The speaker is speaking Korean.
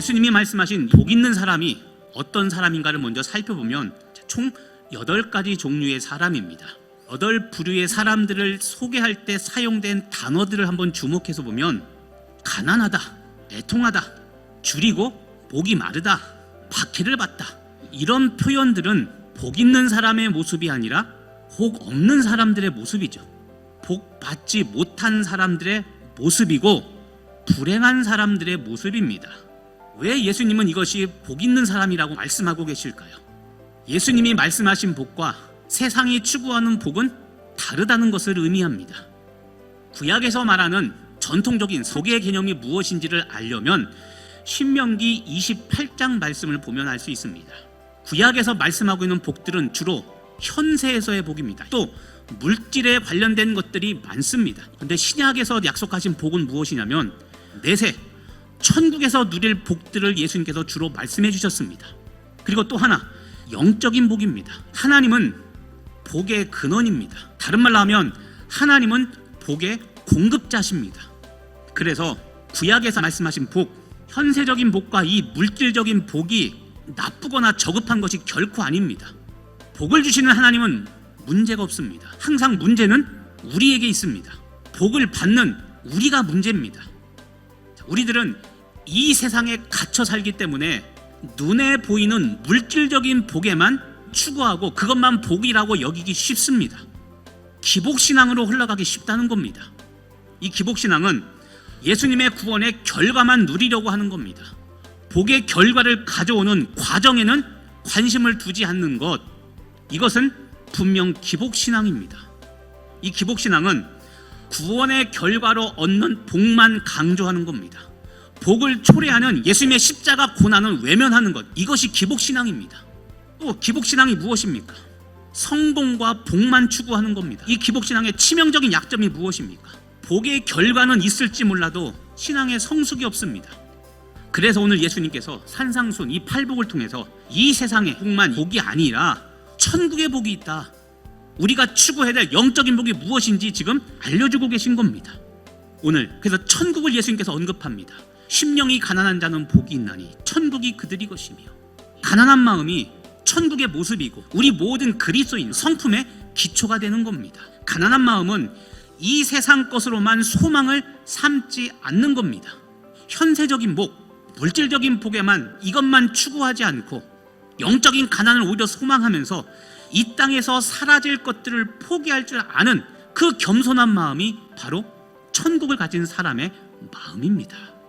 예수님이 말씀하신 복 있는 사람이 어떤 사람인가를 먼저 살펴보면 총 8가지 종류의 사람입니다. 여덟 부류의 사람들을 소개할 때 사용된 단어들을 한번 주목해서 보면 가난하다, 애통하다, 줄이고 복이 마르다, 박해를 받다 이런 표현들은 복 있는 사람의 모습이 아니라 복 없는 사람들의 모습이죠. 복 받지 못한 사람들의 모습이고 불행한 사람들의 모습입니다. 왜 예수님은 이것이 복 있는 사람이라고 말씀하고 계실까요? 예수님이 말씀하신 복과 세상이 추구하는 복은 다르다는 것을 의미합니다. 구약에서 말하는 전통적인 소개 개념이 무엇인지를 알려면 신명기 28장 말씀을 보면 알 수 있습니다. 구약에서 말씀하고 있는 복들은 주로 현세에서의 복입니다. 또 물질에 관련된 것들이 많습니다. 근데 신약에서 약속하신 복은 무엇이냐면 내세 천국에서 누릴 복들을 예수님께서 주로 말씀해 주셨습니다. 그리고 또 하나 영적인 복입니다. 하나님은 복의 근원입니다. 다른 말로 하면 하나님은 복의 공급자십니다. 그래서 구약에서 말씀하신 복, 현세적인 복과 이 물질적인 복이 나쁘거나 저급한 것이 결코 아닙니다. 복을 주시는 하나님은 문제가 없습니다. 항상 문제는 우리에게 있습니다. 복을 받는 우리가 문제입니다. 자, 우리들은 이 세상에 갇혀 살기 때문에 눈에 보이는 물질적인 복에만 추구하고 그것만 복이라고 여기기 쉽습니다. 기복신앙으로 흘러가기 쉽다는 겁니다. 이 기복신앙은 예수님의 구원의 결과만 누리려고 하는 겁니다. 복의 결과를 가져오는 과정에는 관심을 두지 않는 것, 이것은 분명 기복신앙입니다. 이 기복신앙은 구원의 결과로 얻는 복만 강조하는 겁니다. 복을 초래하는 예수님의 십자가 고난을 외면하는 것, 이것이 기복신앙입니다. 또 기복신앙이 무엇입니까? 성공과 복만 추구하는 겁니다. 이 기복신앙의 치명적인 약점이 무엇입니까? 복의 결과는 있을지 몰라도 신앙의 성숙이 없습니다. 그래서 오늘 예수님께서 산상순 이 팔복을 통해서 이 세상의 복만 복이 아니라 천국의 복이 있다. 우리가 추구해야 될 영적인 복이 무엇인지 지금 알려주고 계신 겁니다. 오늘 그래서 천국을 예수님께서 언급합니다. 심령이 가난한 자는 복이 있나니 천국이 그들이 것이며 가난한 마음이 천국의 모습이고 우리 모든 그리스도인 성품의 기초가 되는 겁니다. 가난한 마음은 이 세상 것으로만 소망을 삼지 않는 겁니다. 현세적인 복, 물질적인 복에만 이것만 추구하지 않고 영적인 가난을 오히려 소망하면서 이 땅에서 사라질 것들을 포기할 줄 아는 그 겸손한 마음이 바로 천국을 가진 사람의 마음입니다.